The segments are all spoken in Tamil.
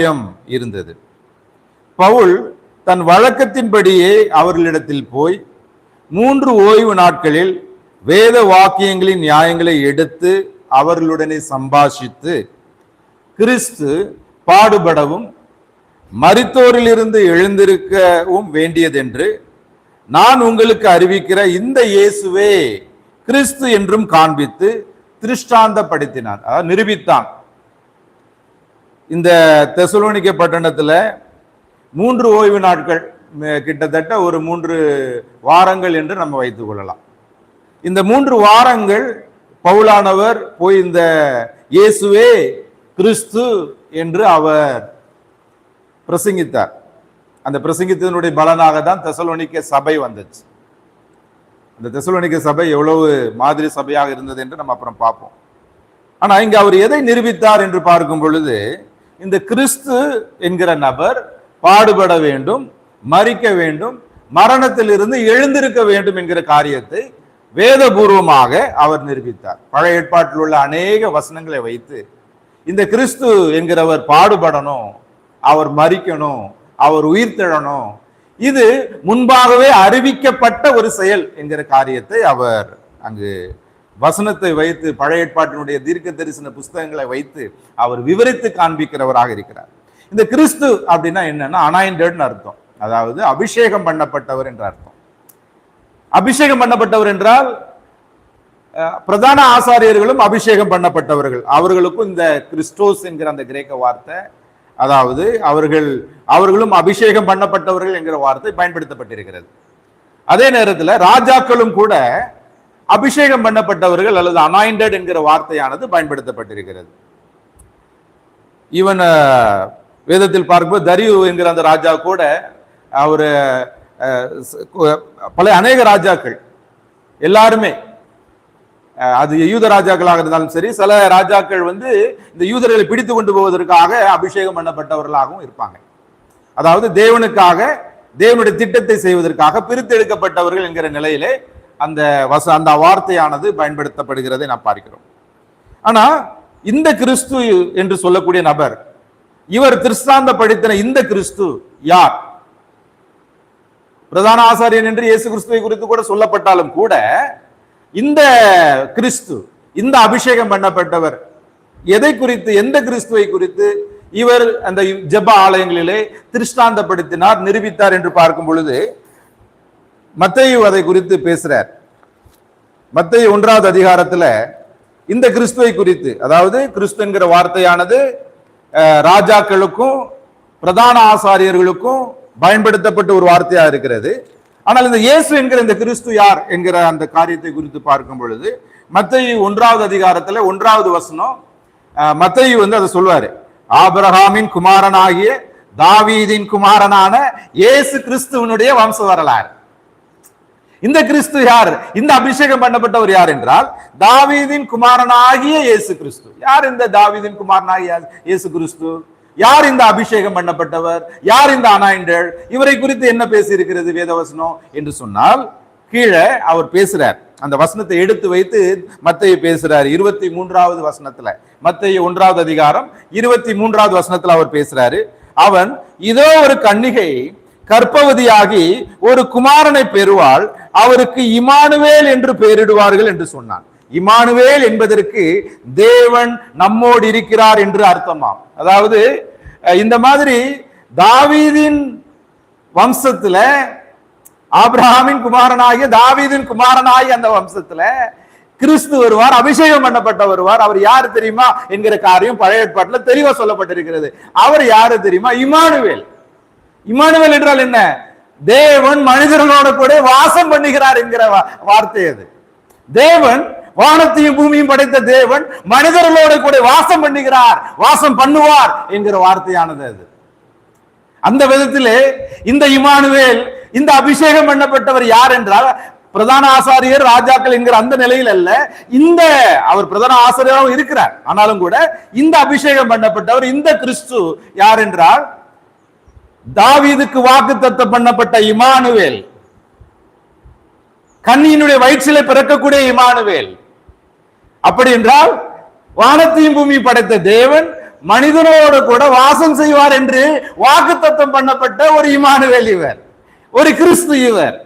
பயம் இருந்தது. பவுல் தன் வழக்கத்தின்படியே அவர்களிடத்தில் போய் மூன்று ஓய்வு நாட்களில் வேத வாக்கியங்களின் நியாயங்களை எடுத்து அவர்களுடனே சம்பாஷித்து கிறிஸ்து பாடுபடவும் மறித்தோரிலிருந்து எழுந்திருக்கவும் வேண்டியதென்று நான் உங்களுக்கு அறிவிக்கிற இந்த இயேசுவே கிறிஸ்து என்றும் காண்பித்து திருஷ்டாந்தப்படுத்தினார். அதாவது நிரூபித்தான். இந்த தெசலோனிக்க பட்டணத்தில் மூன்று ஓய்வு நாட்கள் கிட்டத்தட்ட ஒரு மூன்று வாரங்கள் என்று நம்ம வைத்துக் கொள்ளலாம். இந்த மூன்று வாரங்கள் பவுலானவர் போய் இந்த இயேசுவே கிறிஸ்து என்று அவர் பிரசங்கித்தார். அந்த பிரசங்கித்ததனுடைய பலனாக தான் தெசலோனிக்க சபை வந்துச்சு. அந்த தெசலோனிக்க சபை எவ்வளவு மாதிரி சபையாக இருந்தது என்று நம்ம அப்புறம் பார்ப்போம். ஆனால் இங்கே அவர் எதை நிரூபித்தார் என்று பார்க்கும் பொழுது இந்த கிறிஸ்து என்கிற நபர் பாடுபட வேண்டும் மறிக்க வேண்டும் மரணத்திலிருந்து எழுந்திருக்க வேண்டும் என்கிற காரியத்தை வேதபூர்வமாக அவர் நிரூபித்தார். பழைய ஏற்பாட்டில் உள்ள அநேக வசனங்களை வைத்து இந்த கிறிஸ்து என்கிறவர் பாடுபடணும் அவர் மறிக்கணும் அவர் உயிர்த்தெழணும் இது முன்பாகவே அறிவிக்கப்பட்ட ஒரு செயல் என்கிற காரியத்தை அவர் அங்கு வசனத்தை வைத்து பழைய ஏற்பாட்டினுடைய தீர்க்க தரிசன புஸ்தகங்களை வைத்து அவர் விவரித்து காண்பிக்கிறவராக இருக்கிறார். இந்த கிறிஸ்து அப்படின்னா என்னன்னா அனாயிண்டட்னு அர்த்தம். அதாவது அபிஷேகம் பண்ணப்பட்டவர் என்ற அர்த்தம். அபிஷேகம் பண்ணப்பட்டவர் என்றால் அஹ், பிரதான ஆசாரியர்களும் அபிஷேகம் பண்ணப்பட்டவர்கள். அவர்களுக்கும் இந்த கிறிஸ்டோஸ் என்கிற அந்த கிரேக்க வார்த்தை அதாவது அவர்கள் அவர்களும் அபிஷேகம் பண்ணப்பட்டவர்கள் என்கிற வார்த்தை பயன்படுத்தப்பட்டிருக்கிறது. அதே நேரத்தில் ராஜாக்களும் கூட அபிஷேகம் பண்ணப்பட்டவர்கள் அல்லது அனாயிண்டட் என்கிற வார்த்தையானது பயன்படுத்தப்பட்டிருக்கிறது. ஈவன் வேதத்தில் பார்க்கும்போது தரியு என்கிற அந்த ராஜா கூட அவர் பல அநேக ராஜாக்கள் எல்லாருமே அது யூத ராஜாக்களாக இருந்தாலும் சரி சில ராஜாக்கள் வந்து இந்த யூதர்களை பிடித்து கொண்டு போவதற்காக அபிஷேகம் பண்ணப்பட்டவர்களாகவும் இருப்பாங்க. அதாவது தேவனுக்காக தேவனுடைய திட்டத்தை செய்வதற்காக பிரித்தெடுக்கப்பட்டவர்கள் என்கிற நிலையிலே அந்த வச அந்த வார்த்தையானது பயன்படுத்தப்படுகிறதை நாம் பார்க்கிறோம். ஆனா இந்த கிறிஸ்து என்று சொல்லக்கூடிய நபர் இவர் திருஷ்டாந்தப்படுத்தின இந்த கிறிஸ்து யார்? பிரதான ஆசாரியன் என்று இயேசு கிறிஸ்துவை குறித்து கூட சொல்லப்பட்டாலும் கூட இந்த கிறிஸ்து இந்த அபிஷேகம் பண்ணப்பட்டவர் எதை குறித்து எந்த கிறிஸ்துவை குறித்து இவர் அந்த ஜெப ஆலயங்களிலே திருஷ்டாந்தப்படுத்தினார் நிரூபித்தார் என்று பார்க்கும் பொழுது மத்தையும் அதை குறித்து பேசுறார். மத்தைய ஒன்றாவது அதிகாரத்தில் இந்த கிறிஸ்துவை குறித்து அதாவது கிறிஸ்துங்கிற வார்த்தையானது ராஜாக்களுக்கும் பிரதான ஆசாரியர்களுக்கும் பயன்படுத்தப்பட்ட ஒரு வார்த்தையா இருக்கிறது. ஆனால் இந்த இயேசு என்கிற இந்த கிறிஸ்து யார் என்கிற அந்த காரியத்தை குறித்து பார்க்கும் பொழுது மத்தேயு ஒன்றாவது அதிகாரத்தில் ஒன்றாவது வசனம் அஹ், வந்து அதை சொல்வார். ஆபிரஹாமின் குமாரனாகிய தாவீதின் குமாரனான இயேசு கிறிஸ்துவனுடைய வம்ச வரலாறு இந்த கிறிஸ்து யார்? இந்த அபிஷேகம் பண்ணப்பட்டவர் யார் என்றால் தாவீதின் குமாரனாகிய இயேசு கிறிஸ்து. யார் இந்த தாவீதின் குமாரனாகிய இயேசு கிறிஸ்து? யார் இந்த அபிஷேகம் பண்ணப்பட்டவர்? யார் இந்த அனாயிண்டல் இவரை குறித்து என்ன பேசியிருக்கிறது வேதவசனம்? என்று சொன்னால் கீழே அவர் பேசுறார். அந்த வசனத்தை எடுத்து வைத்து மத்தைய பேசுறார். இருபத்தி மூன்றாவது வசனத்துல. மத்தைய ஒன்றாவது அதிகாரம் இருபத்தி மூன்றாவது வசனத்துல அவர் பேசுறாரு. அவன் இதோ ஒரு கன்னிகை கற்பவதியாகி ஒரு குமாரனை பெறுவாள். அவருக்கு இமானுவேல் என்று பெயரிடுவார்கள் என்று சொன்னான். இமானுவேல் என்பதற்கு தேவன் நம்மோடு இருக்கிறார் என்று அர்த்தமாம். அதாவது இந்த மாதிரி தாவீதின் வம்சத்துல ஆப்ரஹாமின் குமாரனாகிய தாவீதின் குமாரனாகிய அந்த வம்சத்துல கிறிஸ்து வருவார் அபிஷேகம் பண்ணப்பட்ட வருவார். அவர் யாரு தெரியுமா என்கிற காரியம் பழைய ஏற்பாட்டுல தெளிவா சொல்லப்பட்டிருக்கிறது. அவர் யாரு தெரியுமா? இமானுவேல். இமானுவேல் என்றால் என்ன? தேவன் மனிதர்களோட கூட வாசம் பண்ணுகிறார் என்கிற வார்த்தை அது. தேவன் வானத்தையும் பூமியும் படைத்த தேவன் மனிதர்களோட கூட வாசம் பண்ணுகிறார் வாசம் பண்ணுவார் என்கிற வார்த்தையானது அது. அந்த விதத்திலே இந்த இமானுவேல் இந்த அபிஷேகம் பண்ணப்பட்டவர் யார் என்றால் பிரதான ஆசாரியர் ராஜாக்கள் என்கிற அந்த நிலையில் அல்ல இந்த அவர் பிரதான ஆசாரியராகவும் இருக்கிறார். ஆனாலும் கூட இந்த அபிஷேகம் பண்ணப்பட்டவர் இந்த கிறிஸ்து யார் என்றால் தாவீதுக்கு வாக்கு பண்ணப்பட்ட இமானுவேல் கண்ணியினுடைய வயிற்றில பிறக்கக்கூடிய இமானுவேல். அப்படி என்றால் வானத்தையும் பூமி படைத்த தேவன் மனிதனோடு கூட வாசம் செய்வார் என்று வாக்குத்தத்தம் பண்ணப்பட்ட ஒரு இமானுவேல் இவர் ஒரு கிறிஸ்து இவர்.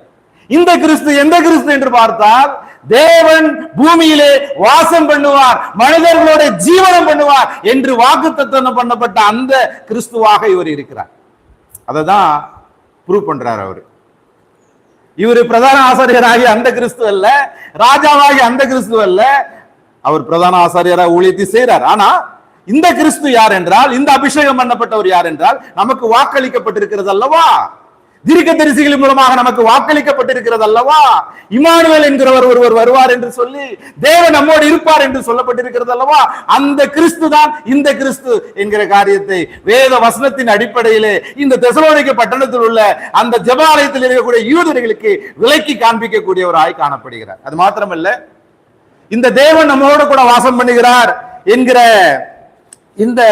இந்த கிறிஸ்து எந்த கிறிஸ்து என்று பார்த்தால் தேவன் பூமியிலே வாசம் பண்ணுவார் மனிதர்களோட ஜீவனம் பண்ணுவார் என்று வாக்குத்தத்தம் பண்ணப்பட்ட அந்த கிறிஸ்துவாக இவர் இருக்கிறார். அதை தான் ப்ரூவ் பண்றாரு அவரு. இவர் பிரதான ஆசாரியராகிய அந்த கிறிஸ்துவ அல்ல ராஜாவாகி அந்த கிறிஸ்துவ அல்ல. அவர் பிரதான ஆசாரியராக ஊழியத்தை செய்கிறார் ஆனா இந்த கிறிஸ்து யார் என்றால் இந்த அபிஷேகம் பண்ணப்பட்டவர் யார் என்றால் நமக்கு வாக்களிக்கப்பட்டிருக்கிறது அல்லவா? தீர்க்க தரிசிகள் மூலமாக நமக்கு வாக்களிக்கப்பட்டிருக்கிறது அல்லவா இமானுவேல் என்கிறவர் ஒருவர் வருவார் என்று சொல்லி தேவன் நம்மோடு இருப்பார் என்று சொல்லப்பட்டிருக்கிறது அல்லவா அந்த கிறிஸ்து தான் இந்த கிறிஸ்து என்கிற காரியத்தை வேத வசனத்தின் அடிப்படையிலே இந்த தெசலோனிக்க பட்டணத்தில் உள்ள அந்த ஜபாலயத்தில் இருக்கக்கூடிய யூதர்களுக்கு விலக்கி காண்பிக்கக்கூடியவராய் காணப்படுகிறார். அது மாத்திரமல்ல இந்த தேவன் நம்மோடு கூட வாசம் பண்ணுகிறார் என்கிற இந்த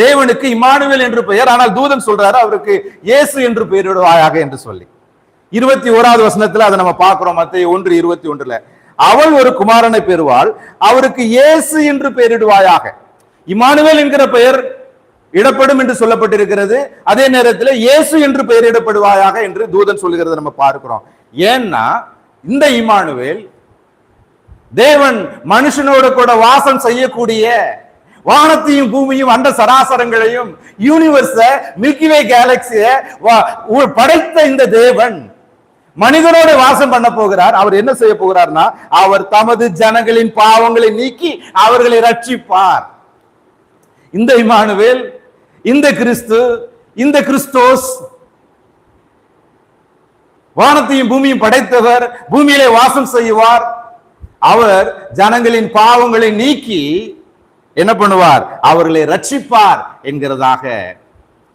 தேவனுக்கு இமானுவேல் என்று பெயர். ஆனால் தூதன் சொல்றாரு அவருக்கு இயேசு என்று பெயரிடுவாயாக என்று சொல்லி. இருபத்தி ஓராவது வசனத்துல அதை நம்ம பார்க்கிறோம் மத்திய ஒன்று இருபத்தி ஒன்றுல. அவள் ஒரு குமாரனை பெறுவாள் அவருக்கு இயேசு என்று பெயரிடுவாயாக. இமானுவேல் என்கிற பெயர் இடப்படும் என்று சொல்லப்பட்டிருக்கிறது. அதே நேரத்தில் இயேசு என்று பெயரிடப்படுவாயாக என்று தூதன் சொல்லுகிறத நம்ம பார்க்கிறோம். ஏன்னா இந்த இமானுவேல் தேவன் மனுஷனோட கூட வாசம் செய்யக்கூடிய வானத்தையும் பூமியும் அந்த சராசரங்களையும் யூனிவர்ஸ மில்கிவே கேலக்சிய படைத்த இந்த தேவன் மனிதனோட வாசம் பண்ண போகிறார். அவர் என்ன செய்ய போகிறார்னா அவர் தமது ஜனங்களின் பாவங்களை நீக்கி அவர்களை ரட்சிப்பார். இந்த இமானுவேல் இந்த கிறிஸ்து இந்த கிறிஸ்தோஸ் வானத்தையும் பூமியும் படைத்தவர் பூமியிலே வாசம் செய்வார். அவர் ஜனங்களின் பாவங்களை நீக்கி என்ன பண்ணுவார்? அவர்களை ரட்சிப்பார் என்கிறதாக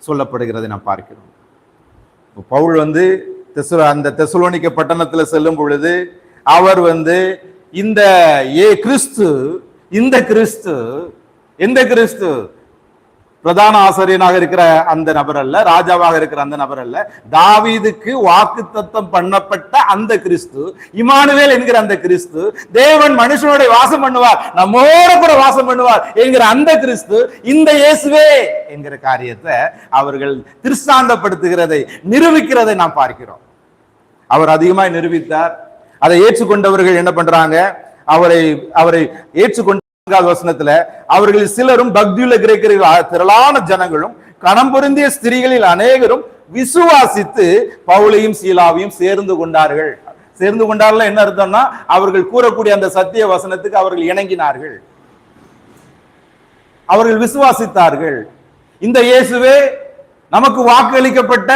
சொல்லப்படுகிறதை நாம் பார்க்கிறோம். பவுல் வந்து தெசு அந்த தெசுலோனிக்க பட்டணத்தில் செல்லும் பொழுது அவர் வந்து இந்த ஏ கிறிஸ்து இந்த கிறிஸ்து எந்த கிறிஸ்து பிரதான ஆசிரியனாக இருக்கிற அந்த நபர் அல்ல ராஜாவாக இருக்கிற அந்த நபர் அல்ல. தாவீதுக்கு வாக்கு தத்தம் பண்ணப்பட்ட அந்த கிறிஸ்து இமானுவேல் என்கிற அந்த கிறிஸ்து தேவன் மனுஷனோட வாசம் பண்ணுவார் நம்மோட கூட வாசம் பண்ணுவார் என்கிற அந்த கிறிஸ்து இந்த இயேசுவே என்கிற காரியத்தை அவர்கள் திருஷ்டாந்தப்படுத்துகிறதை நிரூபிக்கிறதை நாம் பார்க்கிறோம். அவர் அதிகமாய் நிரூபித்தார். அதை ஏற்றுக்கொண்டவர்கள் என்ன பண்றாங்க? அவரை அவரை ஏற்றுக்கொண்ட வசனத்துல அவர்கள் சிலரும் பக்தியுள்ள கிரேக்கர்கள் திரளான ஜனங்களும் கணம் பொருந்திய ஸ்திரீகளில் அநேகரும் விசுவாசித்து பவுலையும் சீலாவையும் சேர்ந்து கொண்டார்கள். சேர்ந்து கொண்டார்கள் என்ன அர்த்தம்னா அவர்கள் கூறக்கூடிய அந்த சத்திய வசனத்துக்கு அவர்கள் இணங்கினார்கள். அவர்கள் விசுவாசித்தார்கள். இந்த இயேசுவே நமக்கு வாக்களிக்கப்பட்ட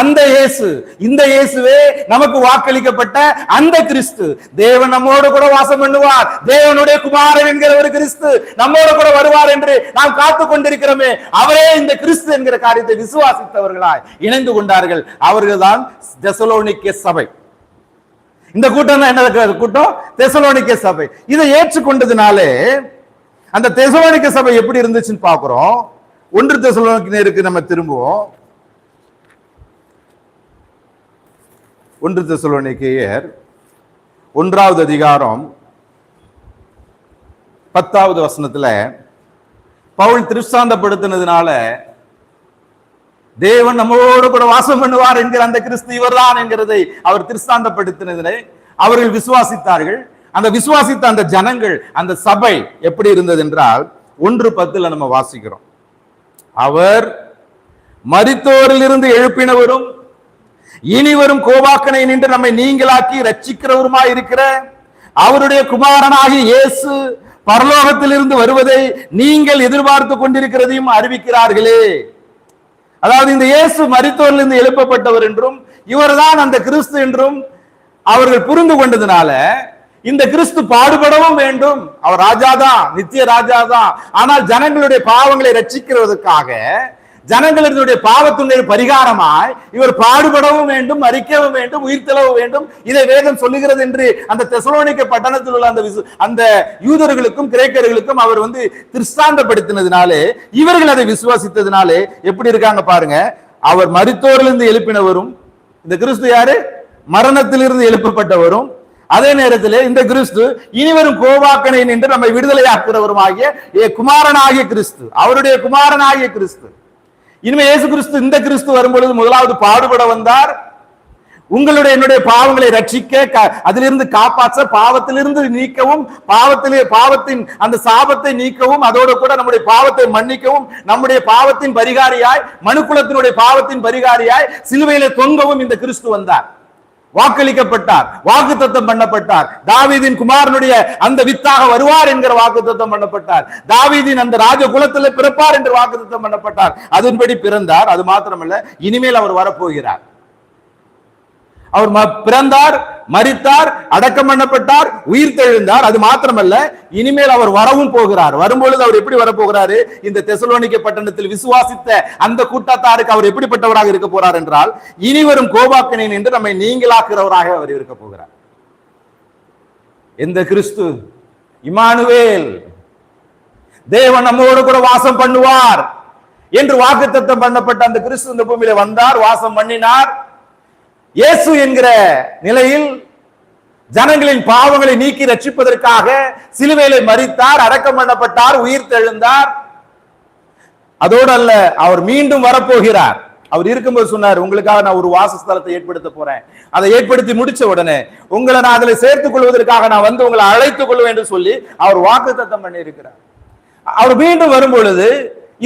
அந்த இயேசு இந்த இயேசுவே நமக்கு வாக்களிக்கப்பட்ட அந்த கிறிஸ்து. தேவன் நம்மோடு கூட வாசம் பண்ணுவார். தேவனுடைய குமாரன் என்கிற ஒரு கிறிஸ்து நம்மோடு கூட வருவார் என்று நாம் காத்து கொண்டிருக்கிறோமே. அவரே இந்த கிறிஸ்து என்கிற காரியத்தை விசுவாசித்தவர்களாய் இணைந்து கொண்டார்கள். அவர்கள் தான் தெசலோனிக்க சபை. இந்த கூட்டம் தான் என்ன கூட்டம் தெசலோனிக்க சபை. இதை ஏற்றுக்கொண்டதுனாலே அந்த தெசலோனிக்க சபை எப்படி இருந்துச்சுன்னு பாக்குறோம் ஒன்று தசலோனிக்கு நம்ம திரும்புவோம். ஒன்று தெசலோனிக்கேயர் ஒன்றாவது அதிகாரம் பத்தாவது வசனத்துல பவுல் திருஷ்டாந்தப்படுத்தினதுனால தேவன் நம்மோடு கூட வாசம் பண்ணுவார் என்கிற அந்த கிறிஸ்து இவர்தான் என்கிறதை அவர் திருஷ்டாந்தப்படுத்தினதிலே அவர்கள் விசுவாசித்தார்கள். அந்த விசுவாசித்த அந்த ஜனங்கள் அந்த சபை எப்படி இருந்தது என்றால் ஒன்று பத்தில் நம்ம வாசிக்கிறோம். அவர் மரித்தோரில் இருந்து எழுப்பினவரும் இனி வரும் கோபாக்கனை நின்று நம்மை நீங்களாக்கி ரட்சிக்கிறவருமாய் இருக்கிற அவருடைய குமாரனாகி இயேசு பரலோகத்திலிருந்து வருவதை நீங்கள் எதிர்பார்த்து கொண்டிருக்கிறதையும் அறிவிக்கிறார்களே. அதாவது இந்த இயேசு மரித்தோரிலிருந்து எழுப்பப்பட்டவர் என்றும் இவர்தான் அந்த கிறிஸ்து என்றும் அவர்கள் புரிந்து கொண்டதுனால இந்த கிறிஸ்து பாடுபடவும் வேண்டும். அவர் ராஜாதான் நித்திய ராஜாதான் ஆனால் ஜனங்களுடைய பாவங்களை ரட்சிக்கிறதுக்காக ஜனங்களுடைய பாவத்துடைய பரிகாரமாய் இவர் பாடுபடவும் வேண்டும் மறிக்கவும் வேண்டும் உயிர்த்தெழவும் வேண்டும். இதை வேதம் சொல்லுகிறது என்று அந்த தெசலோனிக்க பட்டணத்தில் உள்ள அந்த அந்த யூதர்களுக்கும் கிரேக்கர்களுக்கும் அவர் வந்து திருஷ்டாந்தப்படுத்தினதுனாலே இவர்கள் அதை விசுவாசித்ததுனாலே எப்படி இருக்காங்க பாருங்க. அவர் மருத்துவரிலிருந்து எழுப்பினவரும் இந்த கிறிஸ்து யாரு? மரணத்திலிருந்து எழுப்பப்பட்டவரும் அதே நேரத்தில் இந்த கிறிஸ்து இனிவரும் கோவாக்கனை நின்று நம்மை விடுதலையாக்குறவருமாகிய ஏ குமாரனாகிய கிறிஸ்து அவருடைய குமாரனாகிய கிறிஸ்து. இனிமே இயேசு கிறிஸ்து இந்த கிறிஸ்து வரும்பொழுது முதலாவது பாடுபட வந்தார். உங்களுடைய என்னுடைய பாவங்களை ரட்சிக்க அதிலிருந்து காப்பாற்ற பாவத்திலிருந்து நீக்கவும் பாவத்திலே பாவத்தின் அந்த சாபத்தை நீக்கவும் அதோடு கூட நம்முடைய பாவத்தை மன்னிக்கவும் நம்முடைய பாவத்தின் பரிகாரியாய் மனுக்குலத்தினுடைய பாவத்தின் பரிகாரியாய் சிலுவையில தொங்கவும் இந்த கிறிஸ்து வந்தார். வாக்களிக்கப்பட்டார் வாக்குத்தத்தம் பண்ணப்பட்டார். தாவீதின் குமாரனுடைய அந்த வித்தாக வருவார் என்கிற வாக்குத்தத்தம் பண்ணப்பட்டார். தாவீதின் அந்த ராஜ குலத்தில் பிறப்பார் என்று வாக்குத்தத்தம் பண்ணப்பட்டார். அதன்படி பிறந்தார். அது மாத்திரமல்ல இனிமேல் அவர் வரப்போகிறார். அவர் ம- பிறந்தார். மறித்தார் அடக்கம் பண்ணப்பட்டார் உயிர் தெழுந்தார். அது மாத்திரமல்ல இனிமேல் அவர் வரவும் போகிறார். வரும்பொழுது அவர் எப்படி வரப்போகிறாரு? இந்த தெசலோனிக்க பட்டணத்தில் விசுவாசித்த அந்த கூட்டத்தாருக்கு அவர் எப்படிப்பட்டவராக இருக்க போறார் என்றால் இனி வரும் கோபாக்கினேன் என்று நம்மை நீங்களாக்குறவராக அவர் இருக்க போகிறார். எந்த கிறிஸ்து? இமானுவேல் தேவன் நம்மோடு கூட வாசம் பண்ணுவார் என்று வாக்குத்தத்தம் பண்ணப்பட்ட அந்த கிறிஸ்து இந்த பூமியில வந்தார் வாசம் பண்ணினார். இயேசு என்கிற நிலையில் ஜனங்களின் பாவங்களை நீக்கி ரட்சிப்பதற்காக சிலுவையிலே மறித்தார் அடக்கம் பண்ணப்பட்டார் உயிர் தெழுந்தார். அதோடு அல்ல அவர் மீண்டும் வரப்போகிறார். அவர் இருக்கும்போது சொன்னார் உங்களுக்காக நான் ஒரு வாசஸ்தலத்தை ஏற்படுத்த போறேன். அதை ஏற்படுத்தி முடிச்ச உடனே உங்களை நான் அதில் சேர்த்துக் கொள்வதற்காக நான் வந்து உங்களை அழைத்துக் கொள்வேன் என்று சொல்லி அவர் வாக்குத்தத்தம் பண்ணி இருக்கிறார் அவர் மீண்டும் வரும் பொழுது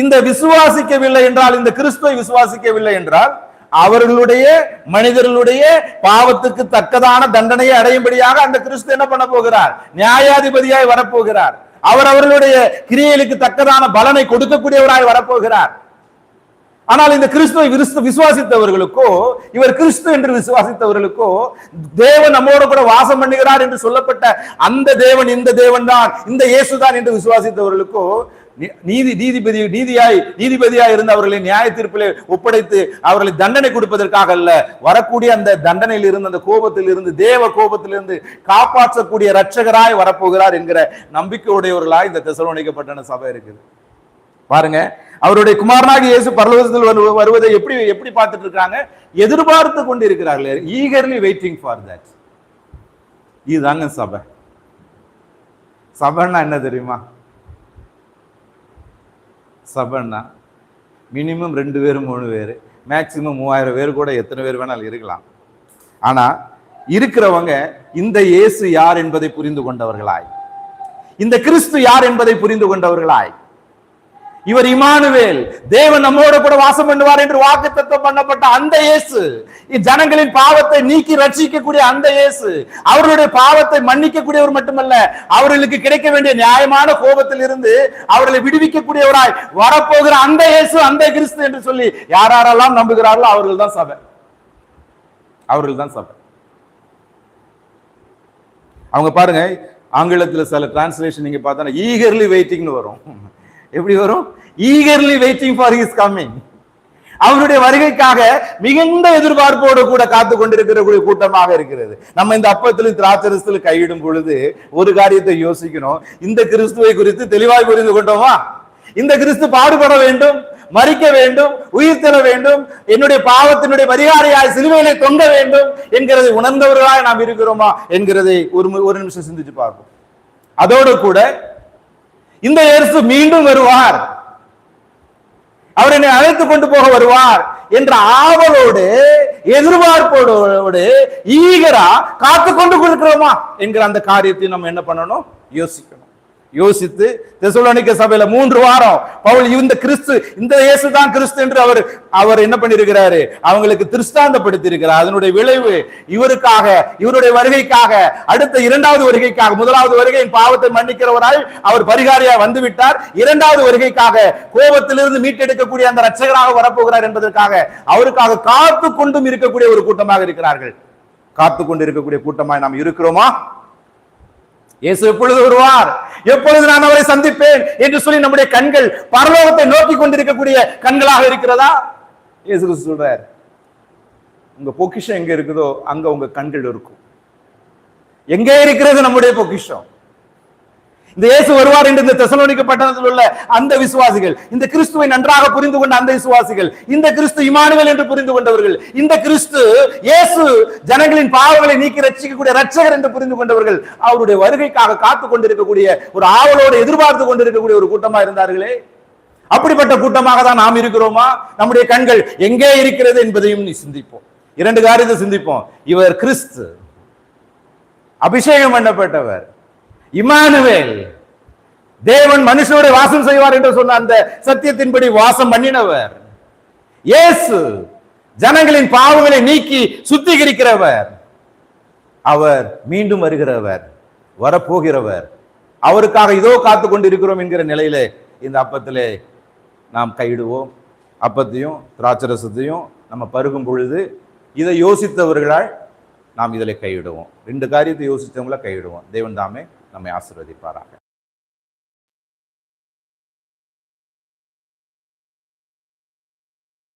இந்த விசுவாசிக்கவில்லை என்றால் இந்த கிறிஸ்துவை விசுவாசிக்கவில்லை என்றால் அவர்களுடைய மனிதர்களுடைய பாவத்துக்கு தக்கதான தண்டனையை அடையும்படியாக அந்த கிறிஸ்து என்ன பண்ண போகிறார்? நியாயாதிபதியாய் வரப்போகிறார். அவர் அவர்களுடைய கிரியைகளுக்கு தக்கதான பலனை கொடுக்கக்கூடியவராய் வரப்போகிறார். ஆனால் இந்த கிறிஸ்துவை விசுவாசித்தவர்களுக்கோ இவர் கிறிஸ்து என்று விசுவாசித்தவர்களுக்கோ தேவன் நம்மோடு கூட வாசம் பண்ணுகிறார் என்று சொல்லப்பட்ட அந்த தேவன் இந்த தேவன் தான் இந்த இயேசுதான் என்று விசுவாசித்தவர்களுக்கோ நீதி நீதிபதி நீதியாய் நீதிபதியாய் இருந்து அவர்களை நியாய தீர்ப்பிலே ஒப்படைத்து அவர்களை தண்டனை கொடுப்பதற்காக அல்ல. வரக்கூடிய அந்த தண்டனையில் இருந்து அந்த கோபத்தில் இருந்து தேவ கோபத்திலிருந்து காப்பாற்றக்கூடிய இரட்சகராய் வரப்போகிறார் என்கிற நம்பிக்கையுடையவர்களாய் இந்த தெசலோனிக்க பட்டண சபை இருக்குது. பாருங்க அவருடைய குமாரனாக இயேசு பரலோகத்தில் வருவதை எப்படி எப்படி பார்த்துட்டு இருக்காங்க? எதிர்பார்த்து கொண்டு இருக்கிறார்கள் ஈகர்லி வெயிட்டிங் ஃபார் தட் இதுதாங்க சபை. சபைன்னா என்ன தெரியுமா? சபைன்னா மினிமம் ரெண்டு பேர் மூணு பேர் மேக்சிமம் மூவாயிரம் பேர் கூட எத்தனை பேர் வேணாலும் இருக்கலாம். ஆனா இருக்கிறவங்க இந்த இயேசு யார் என்பதை புரிந்து கொண்டவர்களாய். இந்த கிறிஸ்து யார் என்பதை புரிந்து கொண்டவர்களாய். இவர் இமானுவேல். தேவன் நம்மோட கூட வாசம் பண்ணுவார் என்று வாக்குத்தத்தம் பண்ணப்பட்ட அந்த இயேசு ஜனங்களின் பாவத்தை நீக்கி ரட்சிக்கக்கூடிய அந்த இயேசு அவர்களுடைய பாவத்தை மன்னிக்கக்கூடியவர் மட்டுமல்ல அவர்களுக்கு கிடைக்க வேண்டிய நியாயமான கோபத்தில் இருந்து அவர்களை விடுவிக்கக்கூடியவராய் வரப்போகிற அந்த இயேசு அந்த கிறிஸ்து என்று சொல்லி யார் யாரெல்லாம் நம்புகிறார்களோ அவர்கள் தான் சபை. அவர்கள் தான் சபை. அவங்க பாருங்க ஆங்கிலத்தில் சில டிரான்ஸ்லேஷன் நீங்க பார்த்தா ஈகர்லி வெயிட்டிங்னு வரும். எப்படி வரும்? Eagerly waiting for his coming அவருடைய வருகைக்காக மிகுந்த எதிர்பார்ப்போடு கூட காத்து கொண்டிருக்கிற கூடிய கூட்டமாக இருக்கிறது. நம்ம இந்த அப்பத்திலும் திராட்சரசத்தில் கையிடும் பொழுது ஒரு காரியத்தை யோசிக்கணும். இந்த கிறிஸ்துவை குறித்து தெளிவாய் புரிந்து கொண்டோமா? இந்த கிறிஸ்து பாடுபட வேண்டும் மறிக்க வேண்டும் உயிர் தர வேண்டும் என்னுடைய பாவத்தினுடைய பரிகாரியாய் சிலுவையிலே தொங்க வேண்டும் என்கிறதை உணர்ந்தவர்களாக நாம் இருக்கிறோமா என்கிறதை ஒரு ஒரு நிமிஷம் சிந்திச்சு பார்ப்போம். அதோடு கூட இந்த இயேசு மீண்டும் வருவார். அவர் என்னை அழைத்து கொண்டு போக வருவார் என்ற ஆவலோடு எதிர்பார்ப்போடு ஈகரா காத்து கொண்டு கொடுக்கிறோமா என்கிற அந்த காரியத்தை நம்ம என்ன பண்ணணும்? யோசிக்கணும். யோசித்து தெசலோனிக்க சபையில மூன்று வாரம் பவுல் இந்த கிறிஸ்து இந்த இயேசு தான் கிறிஸ்து என்று அவர் அவர் என்ன பண்ணிருக்கிறாரு அவங்களுக்கு திருஷ்டாந்தப்படுத்தி இருக்கிறார் அதனுடைய விளைவு இவருக்காக இவருடைய வருகைக்காக அடுத்த இரண்டாவது வருகைக்காக முதலாவது வருகையின் பாவத்தை மன்னிக்கிறவராய் அவர் பரிகாரியா வந்து விட்டார் இரண்டாவது வருகைக்காக கோபத்திலிருந்து மீட்டெடுக்கக்கூடிய அந்த ரட்சகராக வரப்போகிறார் என்பதற்காக அவருக்காக காத்து கொண்டும் இருக்கக்கூடிய ஒரு கூட்டமாக இருக்கிறார்கள். காத்து கொண்டு இருக்கக்கூடிய கூட்டமாய் நாம் இருக்கிறோமா? இயேசு எப்பொழுது வருவார்? எப்பொழுது நான் அவரை சந்திப்பேன் என்று சொல்லி நம்முடைய கண்கள் பரலோகத்தை நோக்கி கொண்டிருக்கக்கூடிய கண்களாக இருக்கிறதா? இயேசு கிறிஸ்து சொல்றார். உங்க பொக்கிஷம் எங்க இருக்குதோ அங்க உங்க கண்கள் இருக்கும். எங்கே இருக்கிறது நம்முடைய பொக்கிஷம்? இந்த இயேசு வருவார் என்று இந்த தெசலோனிக்க பட்டணத்தில் உள்ள அந்த விசுவாசிகள் இந்த கிறிஸ்துவை நன்றாக புரிந்து கொண்ட அந்த விசுவாசிகள் இந்த கிறிஸ்து இமானுவல் என்று புரிந்து கொண்டவர்கள் இந்த கிறிஸ்து இயேசு ஜனங்களின் பாவங்களை நீக்கி ரட்சிக்கக்கூடிய ரட்சகர் என்று புரிந்து கொண்டவர்கள் அவருடைய வருகைக்காக காத்து கொண்டிருக்கக்கூடிய ஒரு ஆவலோடு எதிர்பார்த்து கொண்டிருக்கக்கூடிய ஒரு கூட்டமா இருந்தார்களே? அப்படிப்பட்ட கூட்டமாக தான் நாம் இருக்கிறோமா? நம்முடைய கண்கள் எங்கே இருக்கிறது என்பதையும் நீ சிந்திப்போம். இரண்டு காரியத்தை சிந்திப்போம். இவர் கிறிஸ்து. அபிஷேகம் பண்ணப்பட்டவர். இமானுவேல். தேவன் மனுஷனோட வாசம் செய்வார் என்று சொன்ன அந்த சத்தியத்தின்படி வாசம் பண்ணினவர். இயேசு ஜனங்களின் பாவங்களை நீக்கி சுத்திகரிக்கிறவர். அவர் மீண்டும் வருகிறவர் வரப்போகிறவர். அவருக்காக இதோ காத்து கொண்டிருக்கிறோம் என்கிற நிலையில இந்த அப்பத்திலே நாம் கையிடுவோம். அப்பத்தையும் திராட்சரசத்தையும் நம்ம பருகும் பொழுது இதை யோசித்தவர்களால் நாம் இதில் கையிடுவோம். ரெண்டு காரியத்தை யோசித்தவங்கள கையிடுவோம். தேவன் தாமே நம்மை ஆசிர்வதிப்பாராக.